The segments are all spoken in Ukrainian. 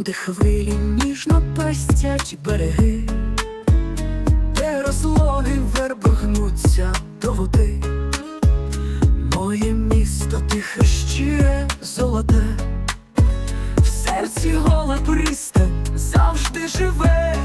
де хвилі ніжно пастять береги, де розлоги верби гнуться до води. Моє місто тихе щире золоте, в серці гола пристань завжди живе,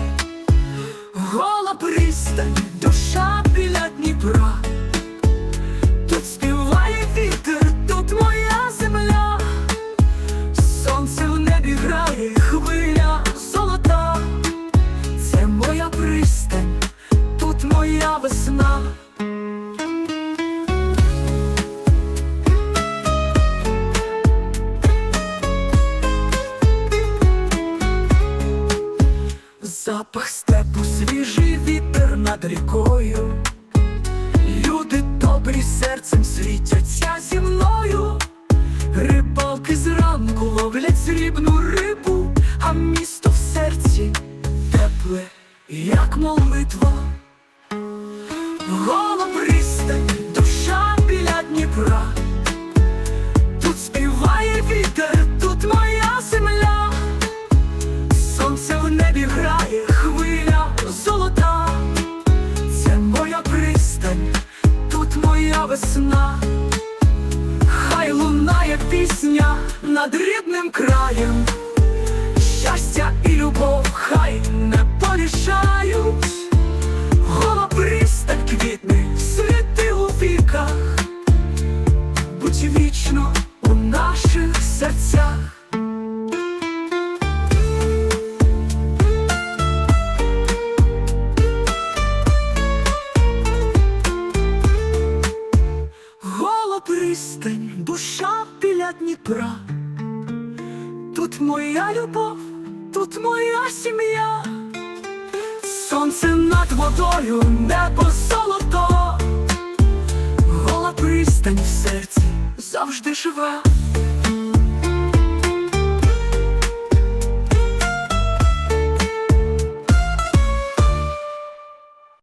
Запах степу, свіжий вітер над рікою. Люди добрі серцем світяться зі мною. Рибалки зранку ловлять срібну рибу, а місто в серці тепле, як молитва. Гола пристань, душа біля Дніпра. Весна. Хай лунає пісня над рідним краєм. Щастя і любов хай не пристань, душа біля Дніпра. Тут моя любов, тут моя сім'я. Сонце над водою, небо золото. Гола пристань в серці завжди жива.